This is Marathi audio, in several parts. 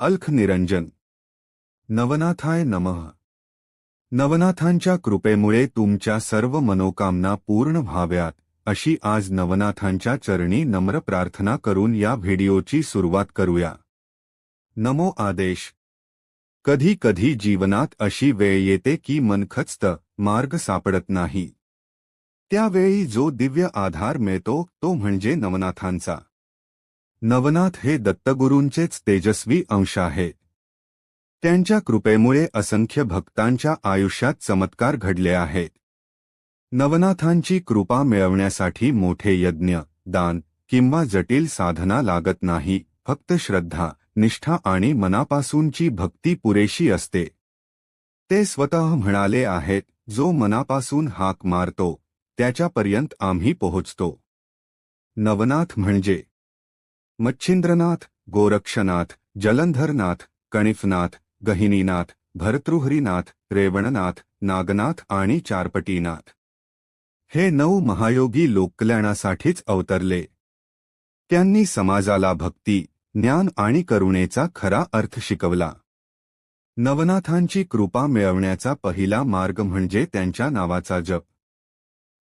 अल्ख निरंजन नवनाथाय नमः. नवनाथांच्या कृपेमुळे तुमच्या सर्व मनोकामना पूर्ण व्हाव्यात अशी आज नवनाथांच्या चरणी नम्र प्रार्थना करून या व्हिडिओची सुरुवात करूया. नमो आदेश. कधी कधी जीवनात अशी वेळ येते की मन मार्ग सापडत नाही. त्यावेळी जो दिव्य आधार मिळतो तो म्हणजे नवनाथांचा. नवनाथ हे दत्तगुरूंचेच तेजस्वी अंश आहेत त्यांच्या कृपेमुळे असंख्य भक्तांच्या आयुष्यात चमत्कार घडले आहेत. नवनाथांची कृपा मिळवण्यासाठी मोठे यज्ञ, दान किंवा जटिल साधना लागत नाही, फक्त श्रद्धा, निष्ठा आणि मनापासूनची भक्ती पुरेशी असते. ते स्वतः म्हणाले आहेत, जो मनापासून हाक मारतो, त्याच्यापर्यंत आम्ही पोहोचतो. नवनाथ म्हणजे मच्छिंद्रनाथ गोरक्षनाथ जलंधरनाथ कणिफनाथ गहिनीनाथ भरतृहरीनाथ रेवणनाथ नागनाथ आणि चारपटीनाथ. हे नऊ महायोगी लोककल्याणासाठीच अवतरले. त्यांनी समाजाला भक्ती ज्ञान आणि करुणेचा खरा अर्थ शिकवला. नवनाथांची कृपा मिळवण्याचा पहिला मार्ग म्हणजे त्यांच्या नावाचा जप.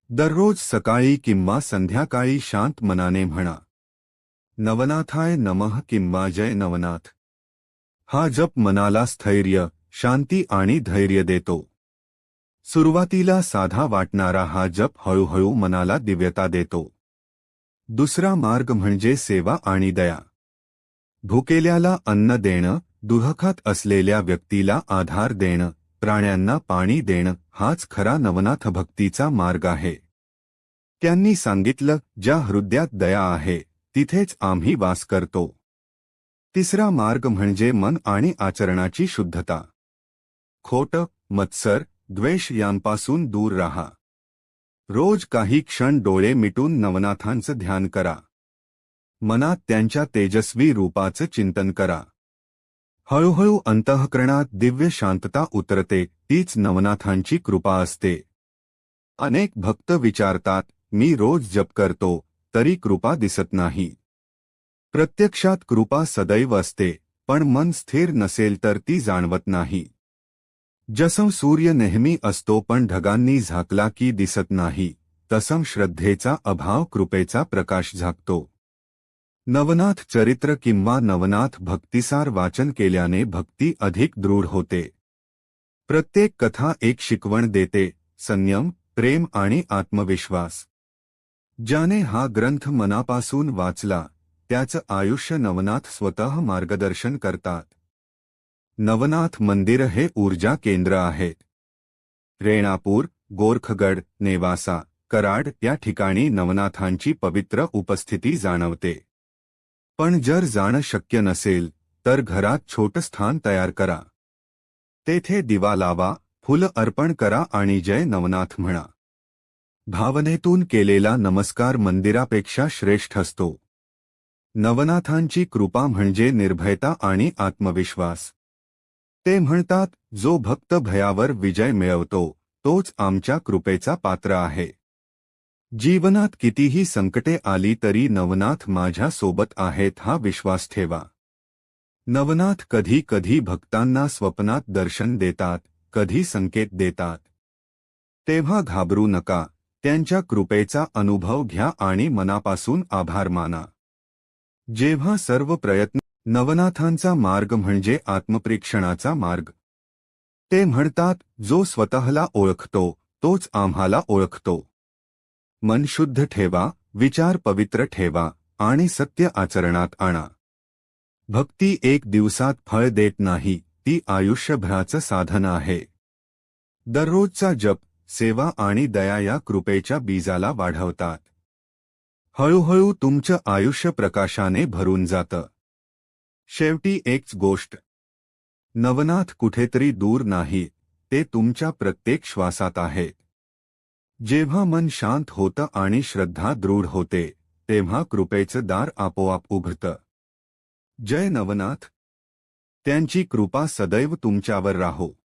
दररोज सकाळी किंवा संध्याकाळी शांत मनाने म्हणा. नवनाथाय नमः किंवा जय नवनाथ. हा जप मनाला स्थैर्य शांती आणि धैर्य देतो. सुरुवातीला साधा वाटणारा हा जप हळूहळू मनाला दिव्यता देतो. दुसरा मार्ग म्हणजे सेवा आणि दया. भुकेल्याला अन्न देणं दुहखात असलेल्या व्यक्तीला आधार देणं प्राण्यांना पाणी देणं हाच खरा नवनाथ भक्तीचा मार्ग आहे. त्यांनी सांगितलं ज्या हृदयात दया आहे तिथेच आम्ही वास करतो. तिसरा मार्ग म्हणजे मन आणि आचरणाची शुद्धता. खोट मत्सर द्वेष यांपासून दूर राहा. रोज काही क्षण डोळे मिटून नवनाथांचं ध्यान करा. मनात त्यांच्या तेजस्वी रूपाचं चिंतन करा. हळूहळू अंतःकरणात दिव्य शांतता उतरते तीच नवनाथांची कृपा असते. अनेक भक्त विचारतात मी रोज जप करतो तरी कृपा दिसत नाही. प्रत्यक्षात कृपा सदैव असते पण मन स्थिर नसेल तर ती जाणवत नाही. जसं सूर्य नेहमी असतो पण ढगांनी झाकला की दिसत नाही तसं श्रद्धेचा अभाव कृपेचा प्रकाश झाकतो. नवनाथ चरित्र किंवा नवनाथ भक्तिसार वाचन केल्याने भक्ती अधिक दृढ होते. प्रत्येक कथा एक शिकवण देते संयम प्रेम आणि आत्मविश्वास. ज्याने हा ग्रंथ मनापासून वाचला त्याचं आयुष्य नवनाथ स्वतः मार्गदर्शन करतात. नवनाथ मंदिर हे ऊर्जा केंद्र आहेत रेणापूर गोरखगड नेवासा कराड या ठिकाणी नवनाथांची पवित्र उपस्थिती जाणवते. पण जर जाणं शक्य नसेल तर घरात छोटं स्थान तयार करा. तेथे दिवा लावा फुलं अर्पण करा आणि जय नवनाथ म्हणा. भावनेतून केलेला नमस्कार मंदिरापेक्षा श्रेष्ठ असतो. नवनाथांची कृपा म्हणजे निर्भयता आणि आत्मविश्वास. ते म्हणतात जो भक्त भयावर विजय मिळवतो तोच आमच्या कृपेचा पात्र आहे. जीवनात कितीही संकटे आली तरी नवनाथ माझ्या सोबत आहेत हा विश्वास ठेवा. नवनाथ कधी कधी भक्तांना स्वप्नात दर्शन देतात कधी संकेत देतात. तेव्हा घाबरू नका त्यांच्या कृपेचा अनुभव घ्या आणि मनापासून आभार माना. जेव्हा सर्व प्रयत्न नवनाथांचा मार्ग म्हणजे आत्मप्रेक्षणाचा मार्ग. ते म्हणतात जो स्वतःला ओळखतो तोच आम्हाला ओळखतो. मन शुद्ध ठेवा विचार पवित्र ठेवा आणि सत्य आचरणात आणा. भक्ती एक दिवसात फळ देत नाही ती आयुष्यभराचं साधन आहे. दररोजचा जप सेवा आणि दया या कृपेच्या बीजाला वाढवतात. हळूहळू तुमचं आयुष्य प्रकाशाने भरून जातं. शेवटी एकच गोष्ट. नवनाथ कुठेतरी दूर नाही ते तुमच्या प्रत्येक श्वासात आहे. जेव्हा मन शांत होतं आणि श्रद्धा दृढ होते तेव्हा कृपेचं दार आपोआप उघडतं. जय नवनाथ. त्यांची कृपा सदैव तुमच्यावर राहो.